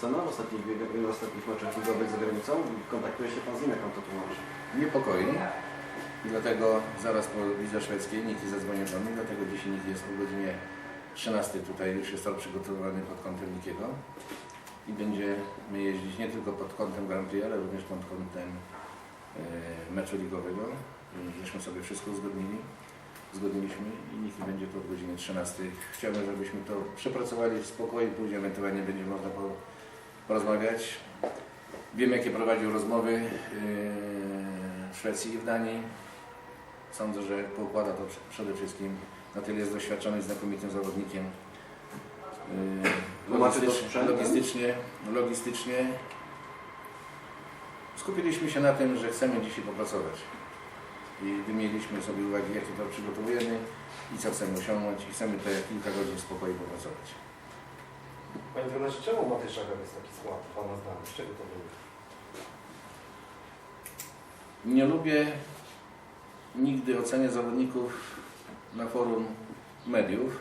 Sena w ostatnich, w ostatnich meczach ligowych za granicą? Kontaktuje się Pan z nim, jak Pan to tłumaczy? niepokoi. Dlatego zaraz po lidze szwedzkiej Niki zadzwonił do mnie, dlatego dzisiaj Niki jest o godzinie 13 tutaj, już jest tor przygotowany pod kątem Nikiego. I będziemy jeździć nie tylko pod kątem Grand Prix, ale również pod kątem e, meczu ligowego. Żeśmy sobie wszystko uzgodnili, uzgodniliśmy i Niki będzie tu od godziny 13. Chciałbym, żebyśmy to przepracowali w spokoju, później ewentualnie będzie można po, porozmawiać. Wiem, jakie prowadził rozmowy yy, w Szwecji i w Danii. Sądzę, że poukłada to prze- przede wszystkim. Na tyle jest doświadczony, znakomitym zawodnikiem. To Logistycznie, logistycznie, logistycznie skupiliśmy się na tym, że chcemy dzisiaj popracować. I wymieniliśmy sobie uwagi, jakie to przygotowujemy i co chcemy osiągnąć i chcemy te kilka godzin spokoju popracować. Panie trenerze, czemu Matej Szagar jest taki skład Pana zdany? Z czego to wynika? Nie lubię nigdy oceniać zawodników na forum mediów,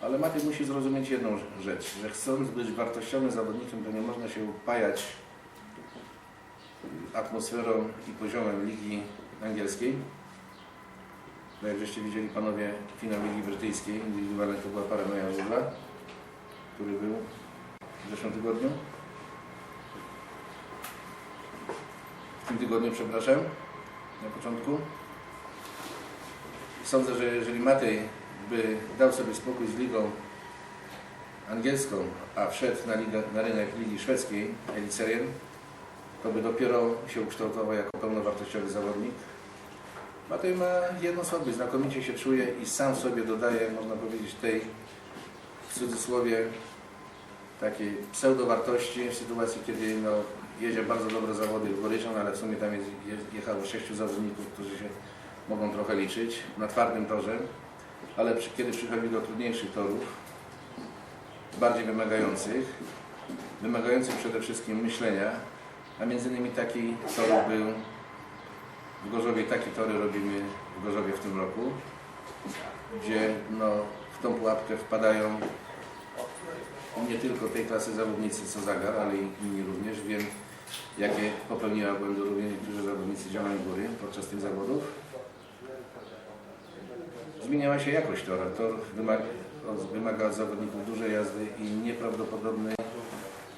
ale Matej musi zrozumieć jedną rzecz, że chcąc być wartościowym zawodnikiem, to nie można się upajać atmosferą i poziomem ligi angielskiej. Bo jak widzieli panowie finał Ligi Brytyjskiej, indywidualnie to była paranoja Żugla, który był w zeszłym tygodniu. W tym tygodniu, przepraszam, na początku. Sądzę, że jeżeli Matej by dał sobie spokój z ligą angielską, a wszedł na, na rynek ligi szwedzkiej, Elitserien, to by dopiero się ukształtował jako pełnowartościowy zawodnik. Matej ma jedną słabość, znakomicie się czuje i sam sobie dodaje, można powiedzieć, tej w cudzysłowie takiej pseudowartości w sytuacji, kiedy no, jedzie bardzo dobre zawody w Gorycian, ale w sumie tam jest, jechało sześciu zawodników, którzy się mogą trochę liczyć na twardym torze, ale przy, kiedy przychodzi do trudniejszych torów, bardziej wymagających, wymagających przede wszystkim myślenia, a między innymi taki tor był w Gorzowie, takie tory robimy w Gorzowie w tym roku, gdzie no, w tą pułapkę wpadają nie tylko tej klasy zawodnicy co Zagar, ale i inni również. Wiem, jakie popełniła błędy również niektórzy zawodnicy działają góry podczas tych zawodów. Zmieniała się jakość tora. Tor wymaga, wymaga od zawodników dużej jazdy i nieprawdopodobnej,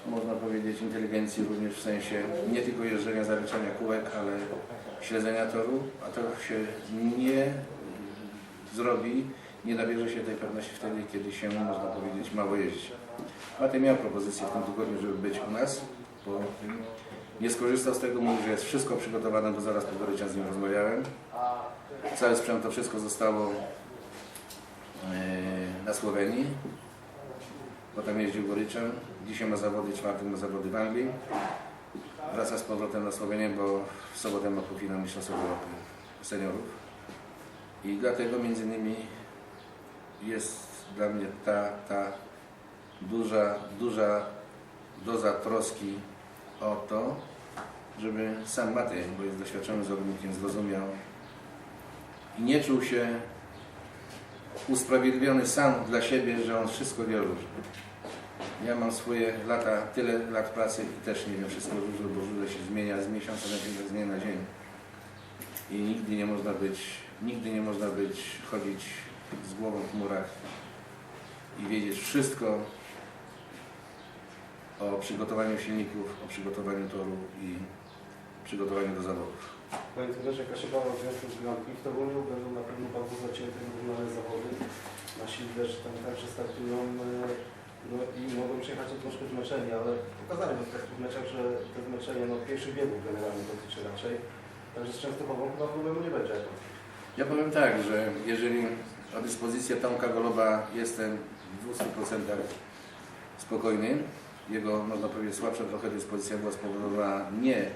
można powiedzieć, inteligencji również w sensie nie tylko jeżdżenia, zaliczania kółek, ale śledzenia toru, a to się nie zrobi, nie nabierze się tej pewności wtedy, kiedy się, można powiedzieć, mało jeździ. Matej miał propozycję w tym tygodniu, żeby być u nas, bo nie skorzystał z tego, mówi, że jest wszystko przygotowane, bo zaraz po Goryczan z nim rozmawiałem. Cały sprzęt, to wszystko zostało e, na Słowenii, bo tam jeździł Goryczan. Dzisiaj ma zawody, czwartek ma zawody w Anglii. Wraca z powrotem na Słowenię, bo w sobotę ma półfinał Mistrzostw Europy seniorów. I dlatego między innymi jest dla mnie ta, ta duża, duża doza troski o to, żeby sam Matej, bo jest doświadczonym zawodnikiem, zrozumiał i nie czuł się usprawiedliwiony sam dla siebie, że on wszystko wie różne. Ja mam swoje lata, tyle lat pracy i też nie wiem wszystko żużlu, bo żużel się zmienia z miesiąca na dzień, z dnia na dzień. I nigdy nie można być, nigdy nie można być, chodzić z głową w chmurach i wiedzieć wszystko o przygotowaniu silników, o przygotowaniu toru i przygotowaniu do zawodów. Panie trenerze, jaka się w związku z Prix w Toruniu, będą na pewno bardzo zacięte wyrównane zawody. Nasi liderzy tam także startują e, no, i mogą przyjechać troszkę zmęczeni, ale pokazali w tych meczach, że te zmęczenie no, pierwszych biegów generalnie dotyczy raczej. Także z Częstochową chyba problemu nie będzie. Ja powiem tak, że jeżeli o dyspozycję Tomka Goloba jestem w 200% spokojny, jego, można powiedzieć, słabsza trochę dyspozycja była spowodowana nie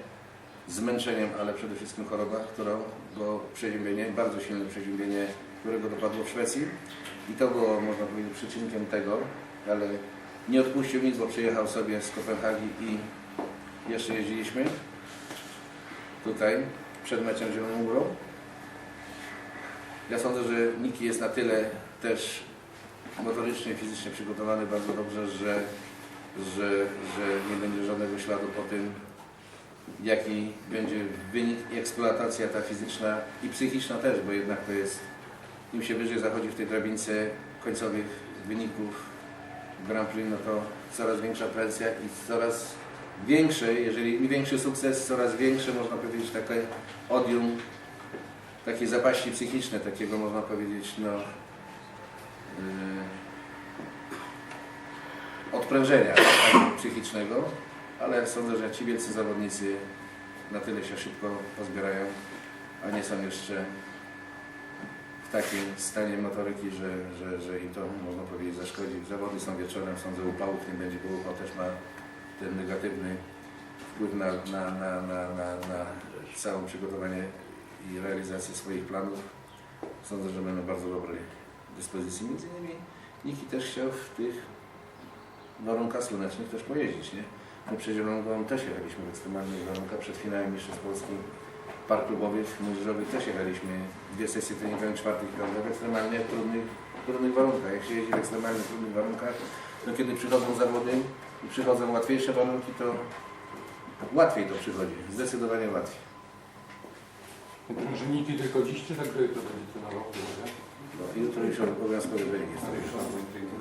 zmęczeniem, ale przede wszystkim choroba, którą go przeziębienie, bardzo silne przeziębienie, którego dopadło w Szwecji i to było, można powiedzieć, przyczynkiem tego, ale nie odpuścił nic, bo przyjechał sobie z Kopenhagi i jeszcze jeździliśmy tutaj przed meczem Zieloną Górą. Ja sądzę, że Niki jest na tyle też motorycznie, fizycznie przygotowany bardzo dobrze, że że, że nie będzie żadnego śladu po tym, jaki będzie wynik i eksploatacja ta fizyczna i psychiczna też, bo jednak to jest, im się wyżej zachodzi w tej drabince końcowych wyników Grand Prix, no to coraz większa presja i coraz większe, jeżeli większy sukces, coraz większe, można powiedzieć, takie odium, takie zapaści psychiczne, takiego można powiedzieć, no, yy, odprężenia psychicznego, ale sądzę, że ci wielcy zawodnicy na tyle się szybko pozbierają, a nie są jeszcze w takim stanie motoryki, że, że, że im to można powiedzieć zaszkodzi. Zawody są wieczorem, sądzę upałów nie będzie, bo upał też ma ten negatywny wpływ na, na, na, na, na, na całe przygotowanie i realizację swoich planów. Sądzę, że będą w bardzo dobrej dyspozycji. Między innymi Niki też chciał w tych warunkach słonecznych też pojeździć, nie? My przed Zieloną Górą też jechaliśmy w ekstremalnych warunkach. Przed finałem Mistrzostw Polski park klubowych, młodzieżowych też jechaliśmy dwie sesje treningowe czwartych piątek w ekstremalnie trudnych, trudnych warunkach. Jak się jeździ w ekstremalnie trudnych warunkach, to kiedy przychodzą zawody i przychodzą łatwiejsze warunki, to łatwiej to przychodzi. Zdecydowanie łatwiej. Żyniki tylko dziś, czy tak jutro będzie trenował? No, jutro już obowiązkowy jest. Jutro.